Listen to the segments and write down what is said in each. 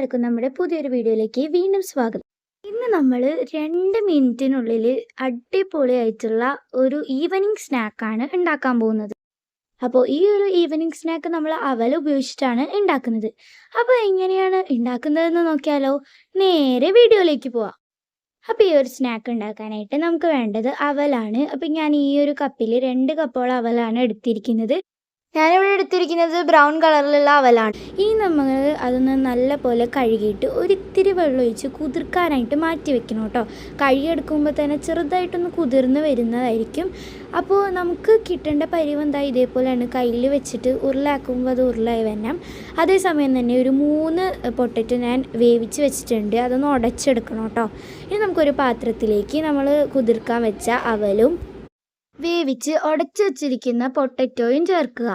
എല്ലാവർക്കും നമ്മുടെ പുതിയൊരു വീഡിയോയിലേക്ക് വീണ്ടും സ്വാഗതം. ഇന്ന് നമ്മൾ രണ്ട് മിനിറ്റിനുള്ളിൽ അടിപൊളിയായിട്ടുള്ള ഒരു ഈവനിങ് സ്നാക്കാണ് ഉണ്ടാക്കാൻ പോകുന്നത്. അപ്പോൾ ഈ ഒരു ഈവനിങ് സ്നാക്ക് നമ്മൾ അവൽ ഉപയോഗിച്ചിട്ടാണ് ഉണ്ടാക്കുന്നത്. അപ്പോൾ എങ്ങനെയാണ് ഉണ്ടാക്കുന്നതെന്ന് നോക്കിയാലോ നേരെ വീഡിയോയിലേക്ക് പോവാം. അപ്പോൾ ഈ ഒരു സ്നാക്ക് ഉണ്ടാക്കാനായിട്ട് നമുക്ക് വേണ്ടത് അവലാണ്. അപ്പോൾ ഞാൻ ഈ ഒരു കപ്പിൽ രണ്ട് കപ്പോളം അവലാണ് എടുത്തിരിക്കുന്നത്. ഞാനിവിടെ എടുത്തിരിക്കുന്നത് ബ്രൗൺ കളറിലുള്ള അവലാണ്. ഇനി നമ്മൾ അതൊന്ന് നല്ല പോലെ കഴുകിയിട്ട് ഒരിത്തിരി വെള്ളം ഒഴിച്ച് കുതിർക്കാനായിട്ട് മാറ്റി വെക്കണം കേട്ടോ. കഴുകിയെടുക്കുമ്പോൾ തന്നെ ചെറുതായിട്ടൊന്ന് കുതിർന്ന് വരുന്നതായിരിക്കും. അപ്പോൾ നമുക്ക് കിട്ടേണ്ട പരിവ് എന്താ? ഇതേപോലെയാണ് കയ്യിൽ വെച്ചിട്ട് ഉരുളാക്കുമ്പോൾ അത് ഉരുളായി വരണം. അതേസമയം തന്നെ ഒരു മൂന്ന് പൊട്ടറ്റ് ഞാൻ വേവിച്ച് വെച്ചിട്ടുണ്ട്. അതൊന്ന് ഉടച്ചെടുക്കണം കേട്ടോ. ഇനി നമുക്കൊരു പാത്രത്തിലേക്ക് നമ്മൾ കുതിർക്കാൻ വെച്ച അവലും വേവിച്ച് ഉടച്ചു വച്ചിരിക്കുന്ന പൊട്ടറ്റോയും ചേർക്കുക.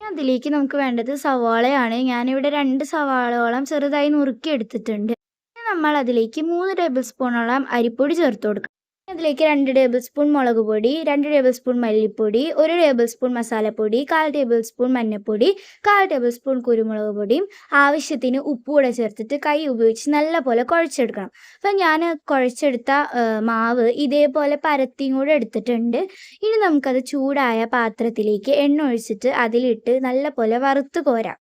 അതിലേക്ക് നമുക്ക് വേണ്ടത് സവാളയാണ്. ഞാനിവിടെ രണ്ട് സവാളയോളം ചെറുതായി നുറുക്കി എടുത്തിട്ടുണ്ട്. ഇനി നമ്മൾ അതിലേക്ക് മൂന്ന് ടേബിൾ സ്പൂണോളം അരിപ്പൊടി ചേർത്ത് കൊടുക്കുക അതിലേക്ക് രണ്ട് ടേബിൾ സ്പൂൺ മുളക് പൊടി രണ്ട് ടേബിൾ സ്പൂൺ മല്ലിപ്പൊടി ഒരു ടേബിൾ സ്പൂൺ മസാലപ്പൊടി കാൽ ടേബിൾ സ്പൂൺ മഞ്ഞൾപ്പൊടി കാൽ ടേബിൾ സ്പൂൺ കുരുമുളക് പൊടിയും ആവശ്യത്തിന് ഉപ്പ് കൂടെ ചേർത്തിട്ട് കൈ ഉപയോഗിച്ച് നല്ലപോലെ കുഴച്ചെടുക്കണം. അപ്പം ഞാൻ കുഴച്ചെടുത്ത മാവ് ഇതേപോലെ പരത്തിയും കൂടെ എടുത്തിട്ടുണ്ട്. ഇനി നമുക്കത് ചൂടായ പാത്രത്തിലേക്ക് എണ്ണ ഒഴിച്ചിട്ട് അതിലിട്ട് നല്ലപോലെ വറുത്ത് കോരാം.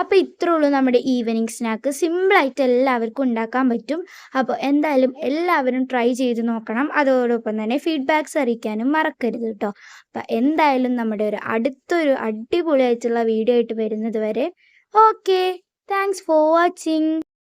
അപ്പോൾ ഇത്രേ ഉള്ളൂ നമ്മുടെ ഈവനിങ് സ്നാക്ക് സിമ്പിളായിട്ട് എല്ലാവർക്കും ഉണ്ടാക്കാൻ പറ്റും. അപ്പോൾ എന്തായാലും എല്ലാവരും ട്രൈ ചെയ്ത് നോക്കണം. അതോടൊപ്പം തന്നെ ഫീഡ്ബാക്ക്സ് അറിയിക്കാനും മറക്കരുത് കേട്ടോ അപ്പം എന്തായാലും നമ്മുടെ ഒരു അടുത്തൊരു അടിപൊളിയായിട്ടുള്ള വീഡിയോ ആയിട്ട് വരുന്നത് വരെ. Okay thanks for watching